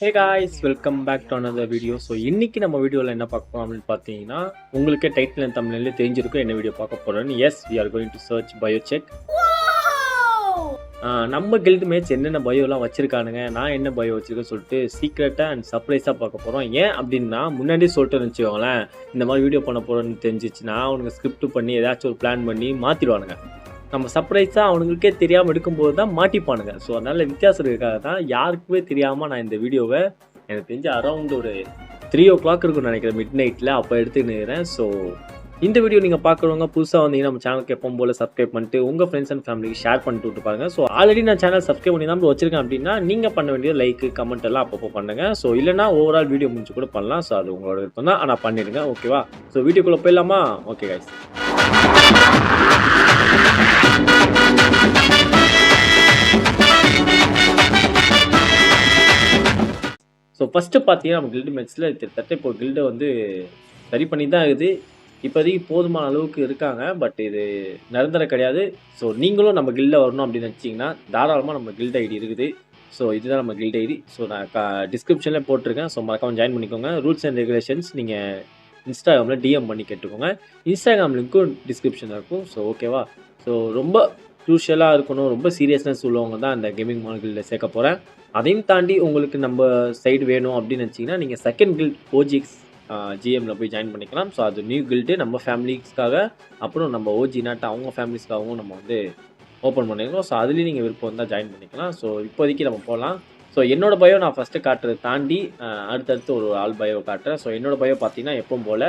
Hey guys welcome back to another video so இன்னைக்கு நம்ம வீடியோவில் என்ன பார்க்க போகிறோம் அப்படின்னு பார்த்தீங்கன்னா உங்களுக்கே டைட்டில் தமிழ்லேயே தெரிஞ்சிருக்கும் என்ன வீடியோ பார்க்க போகிறோன்னு yes we are going to search bio check நம்ம கில்டு மேட்ச் என்னென்ன பயோலாம் வச்சுருக்கானுங்க நான் என்ன பயோ வச்சுருக்கேன்னு சொல்லிட்டு சீக்ரெட்டாக அண்ட் சர்ப்ரைஸாக பார்க்க போகிறோம் ஏன் அப்படின்னா முன்னாடியே சொல்லிட்டு வச்சுக்கோங்களேன் இந்த மாதிரி வீடியோ பண்ண போகிறோன்னு தெரிஞ்சிச்சுன்னா அவனுங்க ஸ்கிரிப்ட் பண்ணி ஏதாச்சும் ஒரு பிளான் பண்ணி மாற்றிடுவானுங்க நம்ம சர்ப்ரைஸாக அவனுங்களுக்கே தெரியாமல் எடுக்கும்போது தான் மாட்டிப்பானுங்க. ஸோ அதனால் வித்தியாசம் இருக்காக தான் யாருக்குமே தெரியாமல் நான் இந்த வீடியோவை எனக்கு தெரிஞ்சு அரௌண்ட் ஒரு த்ரீ ஓ கிளாக் இருக்கும்னு நினைக்கிறேன் மிட் நைட்டில் அப்போ எடுத்துக்கிறேன். ஸோ இந்த வீடியோ நீங்கள் பார்க்குறவங்க புதுசாக வந்தீங்கன்னா நம்ம சேனலுக்கு எப்போ போல் சப்ஸ்கிரைப் பண்ணிட்டு உங்கள் ஃப்ரெண்ட்ஸ் அண்ட் ஃபேமிலிக்கு ஷேர் பண்ணிட்டு விட்டு பாருங்க. ஸோ ஆல்ரெடி நான் சேனல் சப்ஸ்கிரைப் பண்ணி தான் வச்சிருக்கேன் அப்படின்னா நீங்கள் பண்ண வேண்டிய லைக் கமெண்ட் எல்லாம் அப்பப்போ பண்ணுங்கள் ஸோ இல்லைனா ஓவரால் வீடியோ முடிச்சு கூட பண்ணலாம். ஸோ அது உங்களோட விருப்பம் தான் ஆனால் பண்ணிடுங்க ஓகேவா ஸோ வீடியோக்குள்ளே போயிடலாமா? ஓகே கைஸ் ஸோ ஃபஸ்ட்டு பார்த்தீங்கன்னா நம்ம கில்டு மேட்ச்சில் கிட்டத்தட்ட இப்போ கில்டை வந்து சரி பண்ணி தான் இருக்குது. இப்போதைக்கு போதுமான அளவுக்கு இருக்காங்க. பட் இது நிரந்தரம் கிடையாது. ஸோ நீங்களும் நம்ம கில்டில் வரணும் அப்படின்னு நினச்சிங்கன்னா தாராளமாக நம்ம கில்ட் ஐடி இருக்குது. ஸோ இதுதான் நம்ம கில்ட் ஐடி. ஸோ நான் க டிஸ்கிரிப்ஷனில் போட்டிருக்கேன். ஸோ மறக்காமல் ஜாயின் பண்ணிக்கோங்க. ரூல்ஸ் அண்ட் ரெகுலேஷன்ஸ் நீங்கள் இன்ஸ்டாகிராமில் டிஎம் பண்ணி கேட்டுக்கோங்க. இன்ஸ்டாகிராம் லிங்க்கும் டிஸ்கிரிப்ஷனில் இருக்கும். ஸோ ஓகேவா ஸோ ரொம்ப க்ரூஷியலாக இருக்கணும். ரொம்ப சீரியஸ்னஸ் உள்ளவங்க தான் அந்த கேமிங் மார்க்கெட்டில் சேர்க்க போகிறேன் அதையும் தாண்டி உங்களுக்கு நம்ம சைடு வேணும் அப்படின்னு நினச்சிங்கன்னா நீங்கள் செகண்ட் கில்ட் ஓஜிக்ஸ் ஜிஎம்மில் போய் ஜாயின் பண்ணிக்கலாம். ஸோ அது நியூ கில்ட்டு நம்ம ஃபேமிலிஸ்க்காக அப்புறம் நம்ம ஓஜி நாட்டு அவங்க ஃபேமிலிஸ்க்காகவும் நம்ம வந்து ஓப்பன் பண்ணியிருக்கோம் ஸோ அதுலேயும் நீங்கள் விருப்பம் தான் ஜாயின் பண்ணிக்கலாம். ஸோ இப்போதைக்கு நம்ம போகலாம் ஸோ என்னோட பயோ நான் ஃபஸ்ட்டு காட்டுறதை தாண்டி அடுத்தடுத்து ஒரு ஆள் பயோ காட்டுறேன். ஸோ என்னோட பயோ பார்த்தீங்கன்னா எப்பவும் போல்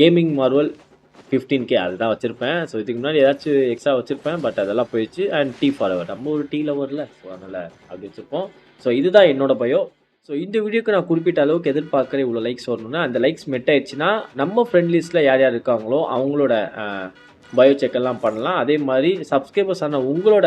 கேமிங் மார்வல் ஃபிஃப்டீன் கே அதுதான் வச்சுருப்பேன். ஸோ இதுக்கு முன்னாடி ஏதாச்சும் எக்ஸ்ட்ரா வச்சுருப்பேன் பட் அதெல்லாம் போயிடுச்சு. அண்ட் டீ ஃபாலோவர் நம்ம ஒரு டீ லவரில் ஸோ அதனால் அப்படி வச்சுருப்போம். ஸோ இதுதான் என்னோட பயோ ஸோ இந்த வீடியோக்கு நான் குறிப்பிட்ட அளவுக்கு எதிர்பார்க்குற இவ்வளோ லைக்ஸ் வரணும்னா. அந்த லைக்ஸ் மெட் ஆயிடுச்சுன்னா நம்ம ஃப்ரெண்ட் லிஸ்ட்டில் யார் யார் இருக்காங்களோ அவங்களோட பயோ செக் எல்லாம் பண்ணலாம். அதே மாதிரி சப்ஸ்கிரைபர்ஸ் ஆன உங்களோட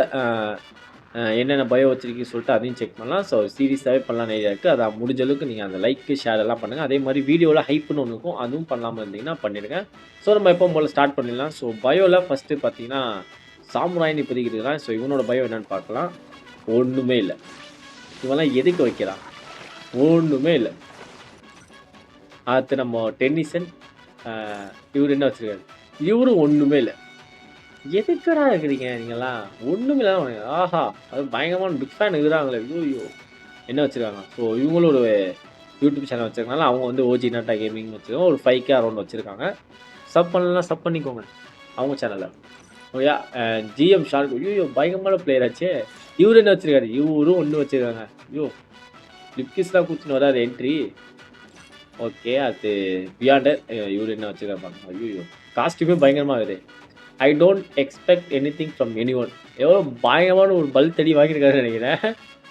என்னென்ன பயோ வச்சுருக்கீங்கன்னு சொல்லிட்டு அதையும் செக் பண்ணலாம். ஸோ சீரியஸாகவே பண்ணலாம் நிறையா இருக்குது அதை முடிஞ்ச அளவுக்கு நீங்கள் அந்த லைக்கு ஷேர் எல்லாம் பண்ணுங்கள் அதே மாதிரி வீடியோவில் ஹைப்னு ஒன்று இருக்கும். அதுவும் பண்ணாமல் இருந்தீங்கன்னா பண்ணிடுங்க. ஸோ நம்ம எப்போ போல் ஸ்டார்ட் பண்ணிடலாம். ஸோ பயோவில் ஃபஸ்ட்டு பார்த்தீங்கன்னா சாமுராயின்னு இப்போதைக்கு இருக்கிறான் ஸோ இவனோட பயோ என்னென்னு பார்க்கலாம். ஒன்றுமே இல்லை. இவன்லாம் எதுக்கு வைக்கிறான்? ஒன்றுமே இல்லை. அடுத்து நம்ம டென்னிசன் இவர் என்ன வச்சுருக்காரு? இவரும் ஒன்றுமே இல்லை. எதுக்குடா இருக்கிறீங்க நீங்களாம் ஒன்றுமே ஆஹா அது பயங்கரமான பிக் ஃபேன் இருக்கிறாங்களே ஐயோ ஐயோ. என்ன வச்சுருக்காங்க? ஸோ இவங்களோட யூடியூப் சேனல் வச்சுருக்கனால அவங்க வந்து ஓஜி நாட்டா கேமிங் வச்சுருக்காங்க. ஒரு ஃபைவ் கே அரௌண்ட் வச்சுருக்காங்க. சப் பண்ணலாம் சப் பண்ணிக்கோங்க. அவங்க சேனலில் ஓயா ஜிஎம் ஷார்க் ஐயோ பயங்கரமான பிளேயர் ஆச்சு. இவர் என்ன வச்சுருக்காரு? இவரும் ஒன்று வச்சுருக்காங்க. ஐயோ லிப்கிஸ்லாம் கூச்சின்னு வராது என்ட்ரி ஓகே அது பியாண்டர் இவர் என்ன வச்சுருக்காரு பாருங்க. ஐயோ காஸ்ட்யூமே பயங்கரமாக இருக்குது. I don't expect anything from anyone எவ்வளோ பயங்கரமான ஒரு பல் தடி வாங்கியிருக்காருன்னு நினைக்கிறேன்.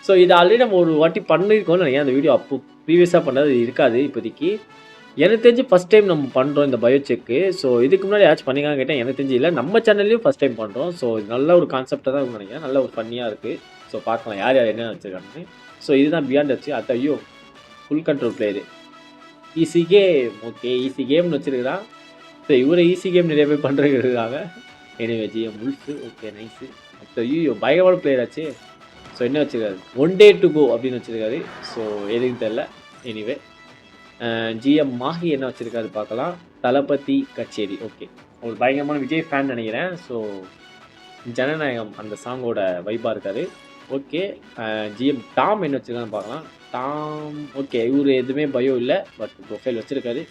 ஸோ இது ஆல்ரெடி நம்ம ஒரு வாட்டி பண்ணியிருக்கோம்னு நினைக்கிறேன். அந்த வீடியோ அப்போ ப்ரீவியஸாக பண்ணது இருக்காது இப்போதைக்கு. எனக்கு தெரிஞ்சு ஃபஸ்ட் டைம் நம்ம பண்ணுறோம் இந்த பயோ செக்கு ஸோ இதுக்கு முன்னாடி யாச்சும் பண்ணிக்காங்க கேட்டேன் எனக்கு தெரிஞ்சு இல்லை. நம்ம சேனல்லையும் ஃபஸ்ட் டைம் பண்ணுறோம் ஸோ இது நல்ல ஒரு கான்செப்டாக தான் நினைக்கிறேன். நல்ல ஒரு ஃபன்னியாக இருக்குது ஸோ பார்க்கலாம் யார் யார் என்ன வச்சுருக்காங்கன்னு ஸோ இதுதான் பியாண்ட் வச்சு அது ஐயோ full control player easy game okay easy கேம்னு வச்சுருக்கிறான் ஸோ இவரை ஈஸி கேம் நிறைய பேர் பண்ணுறதுக்காக எனவே எனிவே ஜிஎம் முல்ஸு ஓகே நைஸு ஸோ ஐயோ பயங்கரமான பிளேயர் ஆச்சு. ஸோ என்ன வச்சுருக்காரு? ஒன் டே டு கோ அப்படின்னு வச்சுருக்காரு. ஸோ எதுவும் தெரில எனிவே ஜிஎம் மாஹி என்ன வச்சுருக்காரு பார்க்கலாம். தளபதி கச்சேரி ஓகே ஒரு பயங்கரமான விஜய் ஃபேன் நினைக்கிறேன். ஸோ ஜனநாயகம் அந்த சாங்கோட வைப்பாக இருக்கார். ஓகே ஜிஎம் டாம் என்ன வச்சுருக்கான்னு பார்க்கலாம். டாம் ஓகே இவர் எதுவுமே பயோ இல்லை பட் ப்ரொஃபைல் வச்சுருக்காரு.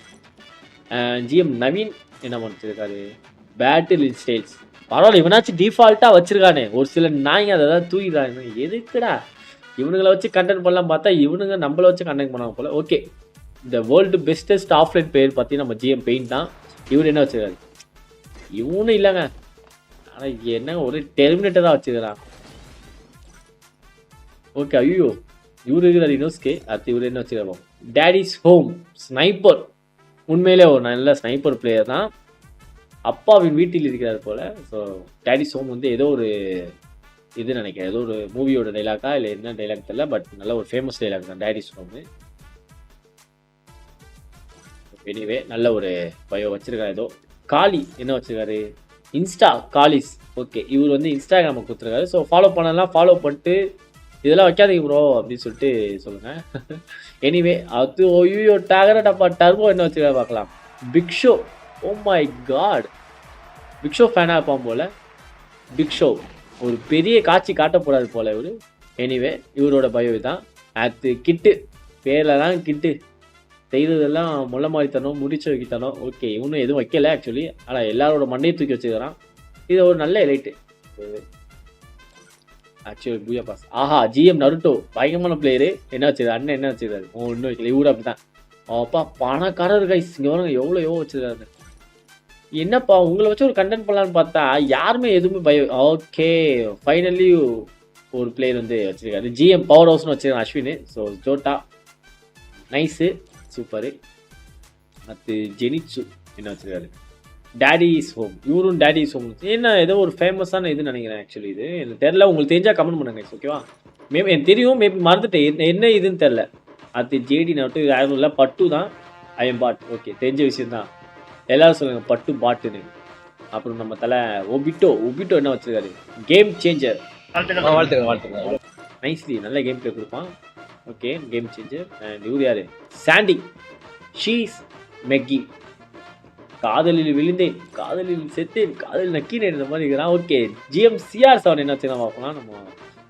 ஜிஎம் நவீன் என்ன பண்ணிருக்காரு பேட்டில் இன் பரவாயில்ல இவனாச்சும் டிஃபால்ட்டாக வச்சுருக்கானே. ஒரு சில நாய்ங்க அதை தான் தூக்கிடுறாங்க எதுக்குடா? இவனுங்களை வச்சு கண்டென்ட் பண்ணலாம் பார்த்தா இவனுங்க நம்மளை வச்சு கண்டெக்ட் பண்ணாங்க போல. ஓகே இந்த வேர்ல்டு பெஸ்டஸ்ட் ஆஃப்லைன் பேர் பார்த்தீங்கன்னா நம்ம ஜிஎம் பெயிண்ட் தான். இவர் என்ன வச்சிருக்காரு? இவனும் இல்லைங்க. ஆனால் என்ன ஒரு டெர்மினேட்டர் தான் வச்சுக்கிறான் ஓகே ஐயோ இவர் இருக்கிறார் இனோஸ்கே அடுத்து இவர் என்ன வச்சுருக்கோம் டேடிஸ் ஹோம் ஸ்னைப்பர் உண்மையிலே ஒரு நல்ல ஸ்னைப்பர் பிளேயர் தான். அப்பாவின் வீட்டில் இருக்கிறார் போல். ஸோ டேடிஸ் சோம் வந்து ஏதோ ஒரு இது நினைக்கிறேன். ஏதோ ஒரு மூவியோட டைலாக்கா இல்லை என்ன டைலாக் தெரியல பட் நல்ல ஒரு ஃபேமஸ் டைலாக் தான். டேடிஸ் ஹோமு எனிவே நல்ல ஒரு பயோ வச்சிருக்காரு. ஏதோ காளி என்ன வச்சிருக்காரு? இன்ஸ்டா காலிஸ் ஓகே இவர் வந்து இன்ஸ்டாகிராமை கொடுத்துருக்காரு. ஸோ ஃபாலோ பண்ணலாம். ஃபாலோ பண்ணிட்டு இதெல்லாம் வைக்காதீங்க ப்ரோ அப்படின்னு சொல்லிட்டு சொல்லுங்கள் எனிவே அது ஓய்யோ டகர டப்பா டர்போ என்ன வச்சுக்க பார்க்கலாம். Big show oh my god big show ஃபேனாக இருப்பான் போல். பிக் ஷோ ஒரு பெரிய காட்சி காட்ட போறாரு போல இவர். எனிவே இவரோட பயோ தான் அது கிட்டு பேரில் தான் கிட்டு செய்ததெல்லாம் முள்ள மாதிரி தரணும் முடிச்சு வைக்கத்தனும். ஓகே இவனும் எதுவும் வைக்கல ஆக்சுவலி ஆனால் எல்லாரோட மண்டையை தூக்கி வச்சுக்கிறான் இது ஒரு நல்ல எலைட்டு ஆக்சுவலி பூயா பாஸ். ஆஹா ஜிஎம் நருட்டோ பயங்கரமான பிளேயரு என்ன வச்சிருக்காரு? அண்ணன் என்ன வச்சிருக்காரு? ஒன்றும் வைக்கல. இவரு அப்படிதான் அப்பா பணக்காரர் கைஸ் இங்கே வரங்க எவ்வளோ எவ்வளோ வச்சிருக்காரு. என்னப்பா உங்களை வச்சு ஒரு கண்டென்ட் பண்ணலான்னு பார்த்தா யாருமே எதுவுமே பய ஓகே ஃபைனலி ஒரு பிளேயர் வந்து வச்சிருக்காரு. ஜிஎம் பவர் ஹவுஸ்னு வச்சிருக்காரு அஸ்வின். ஸோ ஜோட்டா. நைஸு சூப்பரு அது ஜெனிச்சு. என்ன வச்சிருக்காரு? டேடி இஸ் ஹோம் இவரும் டேடி இஸ் ஹோம் என்ன ஏதோ ஒரு ஃபேமஸான இதுன்னு நினைக்கிறேன் ஆக்சுவலி இது. எனக்கு தெரில உங்களுக்கு தெரிஞ்சா கமெண்ட் பண்ணுங்க guys, ஓகேவா மேபி எனக்கு தெரியும் மேபி மறந்துட்டேன். என்ன- இதுன்னு தெரில அது ஜேடி நட்டு யாரும் இல்லை. பட்டு தான். ஐஎம் பாட் ஓகே தெரிஞ்ச விஷயம் தான் எல்லாரும் சொல்லுங்க பட்டு பாட்டுன்னு. அப்புறம் நம்ம தலை ஒபிட்டோ ஒபிட்டோ என்ன வச்சிருக்காரு? கேம் சேஞ்சர் வாழ்த்துங்க வாழ்த்துங்க நைஸ்லி நல்ல கேம் பிளே கொடுப்பான். ஓகே கேம் சேஞ்சர் அண்ட் இவர் யாரு? சாண்டி ஷீஸ் மெக்கி காதலில் விழுந்தேன் காதலில் செத்தேன் காதலில் நக்கினேன் இந்த மாதிரி இருக்கிறான். ஓகே ஜிஎம் சிஆர் செவன் என்ன வச்சுக்கலாம் பார்க்கலாம் நம்ம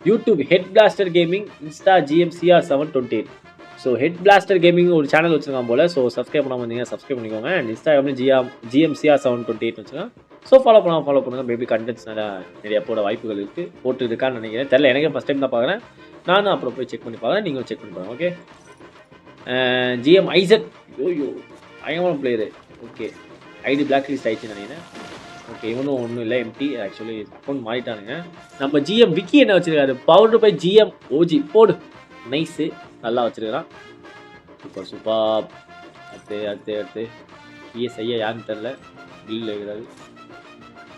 YouTube head blaster gaming insta GM CR seven twenty eight so head blaster gaming ஒரு சேனல் வச்சிருக்கான் போல. ஸோ சப்ஸ்கிரைப் பண்ணாமல் இருந்தீங்கன்னா சப்ஸ்கிரைப் பண்ணிக்கோங்க. அண்ட் இன்ஸ்டாகிராம்ல GM GM CR seven twenty eight வச்சுருக்கேன். ஸோ ஃபாலோ பண்ணால் ஃபாலோ பண்ணுங்கள் மேபி கண்டென்ட்ஸ் நிறையா நிறைய போட வாய்ப்புகள் இருக்குது போட்டு இருக்கான்னு நினைக்கிறேன். தெரியல எனக்கே ஃபஸ்ட் டைம் தான் பார்க்குறேன். நானும் அப்புறம் போய் செக் பண்ணி பார்க்குறேன். நீங்களும் செக் பண்ணி பாருங்கள் ஓகே ஜிஎம் ஐசட் யோயோ பயங்கரமான player okay ID black list ஆயிடுச்சு நினைக்கிறேன். ஓகே இவனும் ஒன்றும் இல்லை எம்டி ஆக்சுவலி அக்கௌண்ட் மாறிட்டானுங்க. நம்ம ஜிஎம் விக்கி என்ன வச்சுருக்காரு? பவுடர் பை ஜிஎம் ஓஜி போடு. நைஸு நல்லா வச்சுருக்கிறான். சூப்பர் சூப்பர் அடுத்து அடுத்து அடுத்து. இஎஸ்ஐயா யாருன்னு தெரில பில் எழுதாது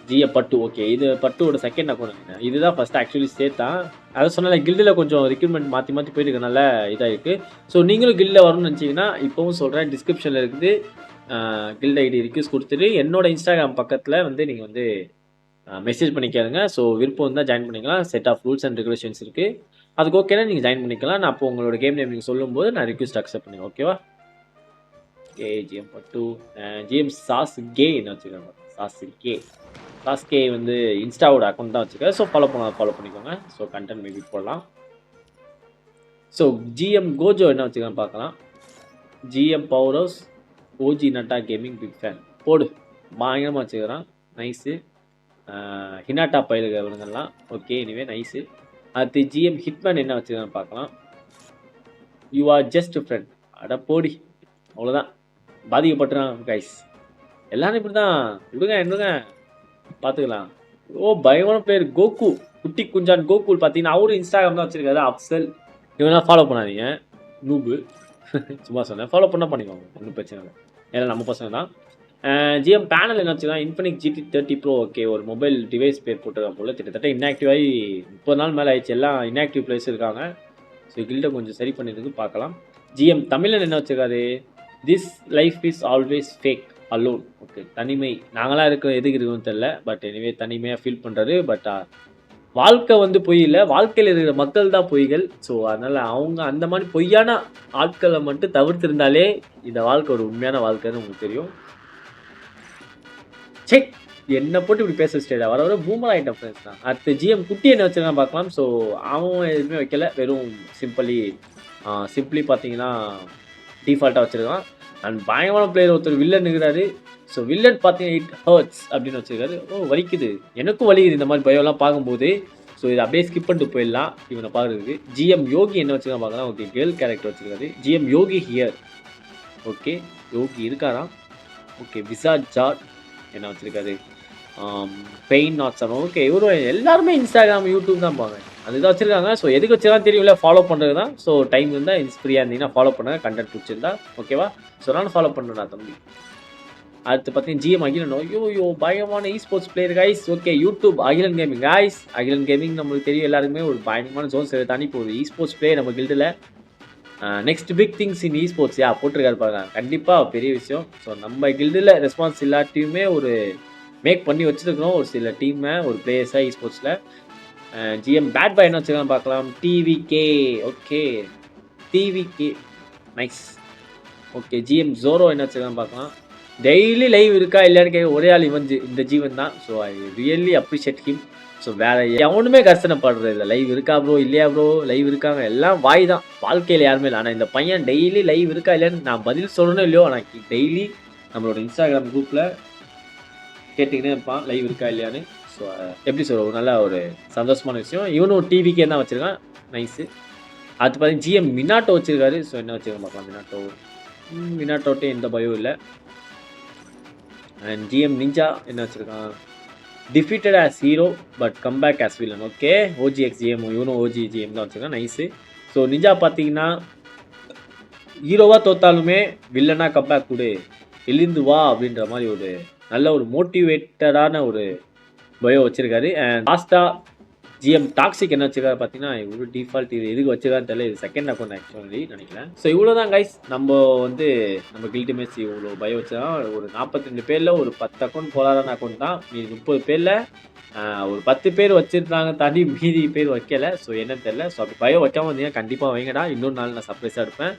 ஜிஎ பட்டு ஓகே இது பட்டுவோட செகண்ட் அக்கௌண்ட் நினைக்கிறேன். இதுதான் ஃபஸ்ட் ஆக்சுவலி சேர்த்தான். அதை சொன்னால கில்டில் கொஞ்சம் ரெக்யூர்மெண்ட் மாற்றி மாற்றி போயிருக்கனால இதாக இருக்குது ஸோ நீங்களும் கில்டில் வரணும்னு நினச்சிங்கன்னா இப்போவும் சொல்கிறேன் டிஸ்கிரிப்ஷனில் இருக்குது. கில்ட் ஐடி ரிக்வஸ்ட் கொடுத்துட்டு என்னோட இன்ஸ்டாகிராம் பக்கத்தில் வந்து நீங்கள் வந்து மெசேஜ் பண்ணிக்காருங்க ஸோ விருப்பம் இருந்தால் ஜாயின் பண்ணிக்கலாம். Set of rules and regulations இருக்குது அதுக்கு ஓகேனா நீங்கள் ஜாயின் பண்ணிக்கலாம். நான் அப்போ உங்களோட கேம் நேம் நீங்கள் சொல்லும்போது நான் ரிக்வஸ்ட் அக்செப்ட் பண்ணுங்க ஓகேவா கே ஜிஎம் பட்டு ஜிஎம் சாஸ் கே என்ன சாஸ் கே சாஸ் கே வந்து இன்ஸ்டாவோட அக்கௌண்ட் தான் வச்சுருக்கேன் ஸோ ஃபாலோ பண்ண ஃபாலோ பண்ணிக்கோங்க. ஸோ கண்டென்ட் மேபி போடலாம். ஸோ ஜிஎம் கோஜோ என்ன வச்சுக்கோங்க பார்க்கலாம். ஜிஎம் பவர் ஹவுஸ் ஓஜி நட்டா கேமிங் பிக் ஃபேன் போடு. பயங்கரமாக வச்சுக்கிறான் நைஸு ஹினாட்டா பயில்கிறவனுங்கெல்லாம் ஓகே எனிவே நைஸு அடுத்து ஜிஎம் ஹிட்மேன் என்ன வச்சுருக்கான்னு பார்க்கலாம். யூ ஆர் ஜஸ்ட் ஃப்ரெண்ட் அட போடி. அவ்வளோதான் பாதிக்கப்பட்டுறான் கைஸ் எல்லாரும் இப்படி தான் விடுங்க. என்னங்க பார்த்துக்கலாம். ஓ பயமான பேர் கோகு. குட்டி குஞ்சான் கோகுல் பார்த்தீங்கன்னா அவரும் இன்ஸ்டாகிராம் தான் வச்சிருக்காரு அப்சல். இவனா ஃபாலோ பண்ணாதீங்க. நூபு சும்மா சொன்னேன். ஃபாலோ பண்ணால் பண்ணிக்கோங்க. ஒன்றும் பிரச்சனை இல்லை. ஏன்னா நம்ம பசங்க தான். ஜிஎம் பேனல் என்ன வச்சுக்கலாம் Infinix GT thirty pro okay ஒரு மொபைல் டிவைஸ் பேர் போட்டிருக்காங்க போல். கிட்டத்தட்ட inactive ஆகி முப்பது நாள் மேலே ஆயிடுச்சு. எல்லாம் இன்ஆக்டிவ் பிளேஸ் இருக்காங்க. ஸோ கில்ட்டை கொஞ்சம் சரி பண்ணிருக்கு பார்க்கலாம். ஜிஎம் தமிழன் என்ன வச்சுருக்காரு? This life is always fake alone okay தனிமை நாங்களாம் இருக்கிற எதுக்கு இருக்குன்னு தெரில பட் எனிவே தனிமையாக ஃபீல் பண்ணுறது பட் வாழ்க்கை வந்து பொய் இல்லை வாழ்க்கையில் இருக்கிற மக்கள் தான் பொய்கள். ஸோ அதனால் அவங்க அந்த மாதிரி பொய்யான ஆட்களை மட்டும் தவிர்த்திருந்தாலே இந்த வாழ்க்கை ஒரு உண்மையான வாழ்க்கைன்னு உங்களுக்கு தெரியும். செக் என்னை போட்டு இப்படி பேச ஸ்டேடா வர வர பூமர் ஐட்டம் ஃப்ரெண்ட்ஸ் தான். அடுத்து ஜிஎம் குட்டி என்ன வச்சிருக்கான் பார்க்கலாம். ஸோ அவன் எதுவுமே வைக்கல. வெறும் சிம்பிளி சிம்பிளி பார்த்தீங்கன்னா டிஃபால்ட்டாக வச்சுருக்கான். அண்ட் பயங்கரமான பிளேயர் ஒருத்தர் வில்லன் இருக்கிறாரு. ஸோ வில்லன் பார்த்தீங்கன்னா இட் ஹர்ட்ஸ் அப்படின்னு வச்சிருக்காரு. ஓ வலிக்குது. எனக்கும் வலிக்குது இந்த மாதிரி பயோலாம் பார்க்கும்போது. ஸோ இதை அப்படியே ஸ்கிப் பண்ணிட்டு போயிடலாம். இவனை பார்க்குறதுக்கு. ஜிஎம் யோகி என்ன வச்சுருக்கா பார்க்கலாம். ஓகே கேர்ள் கேரக்டர் வச்சிருக்காரு. GM Yogi here okay Yogi இருக்காராம். ஓகே விசா ஜாட் என்ன வச்சுருக்காரு? பெயின் um, நாட்ஸ் ஓகே இவரும் எல்லாருமே இன்ஸ்டாகிராம் யூடியூப் தான் பாங்க அதுதான் வச்சுருக்காங்க. ஸோ எதுக்கு வச்சுதான் தெரியல ஃபாலோ பண்ணுறது தான் ஸோ டைம் இருந்தால் இன்ஸ்பிரியாக இருந்தீங்கன்னா ஃபாலோ பண்ணுங்கள் கண்டென்ட் பிடிச்சிருந்தா ஓகேவா ஸோ நானும் ஃபாலோ பண்ணுறேன் தம்பி. அடுத்து பார்த்தீங்கன்னா ஜிஎம் அகிலன். ஐயோ யோ பயமான esports player guys okay YouTube Akilan gaming guys Akilan gaming நம்மளுக்கு தெரியும் எல்லாருக்குமே. ஒரு பயங்கரமான ஜோன்ஸ் தாண்டி இப்போ ஒரு இ ஸ்போர்ட்ஸ் பிளேயர் நம்ம கில்டில் next big things in esports யா போட்டிருக்காரு பாருங்க. கண்டிப்பாக பெரிய விஷயம். ஸோ நம்ம கில்டில் ரெஸ்பான்ஸ் இல்லாட்டியுமே ஒரு மேக் பண்ணி வச்சுருக்கணும். ஒரு சில டீமை ஒரு பிளேயர்ஸாக இ ஸ்போர்ட்ஸில் ஜிஎம் பேட் பாய் என்ன வச்சுக்கலாம் பார்க்கலாம். TVK okay TV K nice okay GM Zoro என்ன வச்சுருக்கான்னு பார்க்கலாம். டெய்லி லைவ் இருக்கா இல்லையான்னு கேட்க ஒரே ஆள் இவன் இந்த ஜீவன் தான். So I really appreciate him so வேற எவனுமே கஷ்டப்படுறது இல்லை லைவ் இருக்கா ப்ரோ இல்லையா ப்ரோ லைவ் இருக்காங்க. எல்லாம் வாய் தான். வாழ்க்கையில் யாருமே இல்லை. ஆனால் இந்த பையன் டெய்லி லைவ் இருக்கா இல்லையான்னு நான் பதில் சொல்லணும் இல்லையோ? ஆனால் டெய்லி நம்மளோட இன்ஸ்டாகிராம் குரூப்பில் கேட்டுக்கிட்டே இருப்பான். லைவ் இருக்கா இல்லையான்னு. ஸோ uh, எப்படி சொல்ற ஒரு நல்ல ஒரு சந்தோஷமான விஷயம். இவனும் டிவிக்கே தான் வச்சுருக்கான். நைஸு அது பார்த்தீங்கன்னா ஜிஎம் மினாட்டோ வச்சுருக்காரு. ஸோ என்ன வச்சுருக்கோம் பார்க்கலாம். மினாட்டோ மினாட்டோட்டே எந்த பயம் இல்லை. அண்ட் ஜிஎம் நிஞ்சா என்ன வச்சுருக்கான்? Defeated as hero but comeback as villain okay OG X GM இவனும் ஓஜி ஜிஎம் தான் வச்சுருக்கான். நைஸு ஸோ நிஞ்சா பார்த்தீங்கன்னா ஹீரோவாக தோத்தாலுமே வில்லனாக கம்பேக் கொடு. எழுந்து வா அப்படின்ற மாதிரி ஒரு நல்ல ஒரு மோட்டிவேட்டடான ஒரு பயோ வச்சிருக்காரு. அண்ட் லாஸ்ட்டாக ஜிஎம் டாக்ஸிக் என்ன வச்சிருக்காரு பார்த்தீங்கன்னா இவ்வளோ டிஃபால்ட் இது எதுக்கு வச்சிருக்கான்னு தெரியல. இது செகண்ட் அக்கௌண்ட் ஆக்சுவலி நினைக்கிறேன். ஸோ இவ்வளோ தான் கைஸ் நம்ம வந்து நம்ம கில்ட்டு மேட்ச் இவ்வளோ பயோ வச்சா ஒரு நாற்பத்தி ரெண்டு பேரில் ஒரு பத்து அக்கௌண்ட் போலாதான அக்கௌண்ட் தான். மீதி முப்பது பேரில் ஒரு பத்து பேர் வச்சிருந்தாங்க தாண்டி மீதி பேர் வைக்கல. ஸோ என்னன்னு தெரியல. ஸோ அப்படி பயோ வைக்காம வந்தீங்கன்னா கண்டிப்பாக வைங்கடா. இன்னொரு நாள் நான் சர்ப்ரைஸாக இருப்பேன்.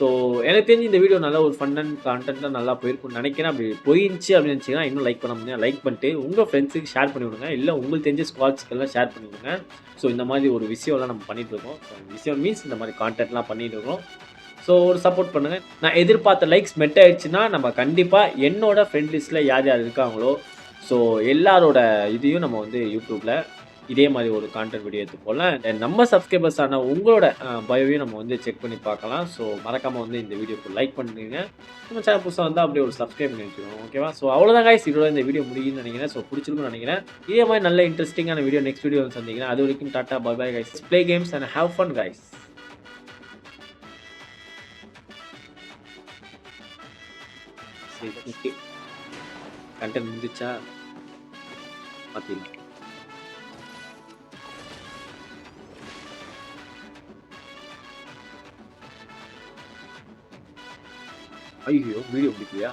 ஸோ எனக்கு தெரிஞ்சு இந்த வீடியோ நல்ல ஒரு ஃபன் அண்ட் கான்டென்ட்டாக நல்லா போயிருக்கும்னு நினைக்கிறேன். அப்படி போயிருந்துச்சு அப்படின்னு நினச்சிங்கன்னா இன்னும் லைக் பண்ண முடியாது லைக் பண்ணிட்டு உங்கள் ஃப்ரெண்ட்ஸுக்கு ஷேர் பண்ணி விடுங்க. இல்லை உங்களுக்கு தெரிஞ்ச ஸ்குவாட்ஸ்க்கெல்லாம் ஷேர் பண்ணி விடுங்க. ஸோ இந்த மாதிரி ஒரு விஷயம்லாம் நம்ம பண்ணிகிட்ருக்கோம் ஸோ விஷயம் மீன்ஸ் இந்த மாதிரி கான்டென்ட்லாம் பண்ணிகிட்ருக்கோம் இருக்கோம். ஸோ ஒரு சப்போர்ட் பண்ணுங்கள் நான் எதிர்பார்த்த லைக்ஸ் மெட் ஆயிடுச்சுன்னா நம்ம கண்டிப்பாக என்னோடய ஃப்ரெண்ட் லிஸ்ட்டில் யார் யார் இருக்காங்களோ ஸோ எல்லாரோட இதையும் நம்ம வந்து யூடியூப்பில் இதே மாதிரி ஒரு கான்டென்ட் வீடியோ எடுத்து போகலாம் நம்ம சப்ஸ்கிரைபர்ஸ் ஆன உங்களோட பயோவையும் நம்ம வந்து செக் பண்ணி பார்க்கலாம். ஸோ மறக்காமல் வந்து இந்த வீடியோக்கு லைக் பண்ணுங்க. நம்ம சேனல் புதுசாக வந்தால் அப்படியே ஒரு சப்ஸ்கிரைப் பண்ணி ஓகேவா ஸோ அவ்வளோதான் காய்ஸ் இதோட இந்த வீடியோ முடியும்னு நினைக்கிறேன். ஸோ பிடிச்சிருக்கும்னு நினைக்கிறேன். இதே மாதிரி நல்ல இன்ட்ரெஸ்டிங்கான வீடியோ நெக்ஸ்ட் வீடியோ வந்து சந்திக்கிறேன். அது வரைக்கும் tata bye bye guys play games and have fun guys சரி ஓகே கண்டென்ட் முடிஞ்சிச்சா? பார்த்தீங்களா ஐயோ வீடியோ பிடிக்கலையா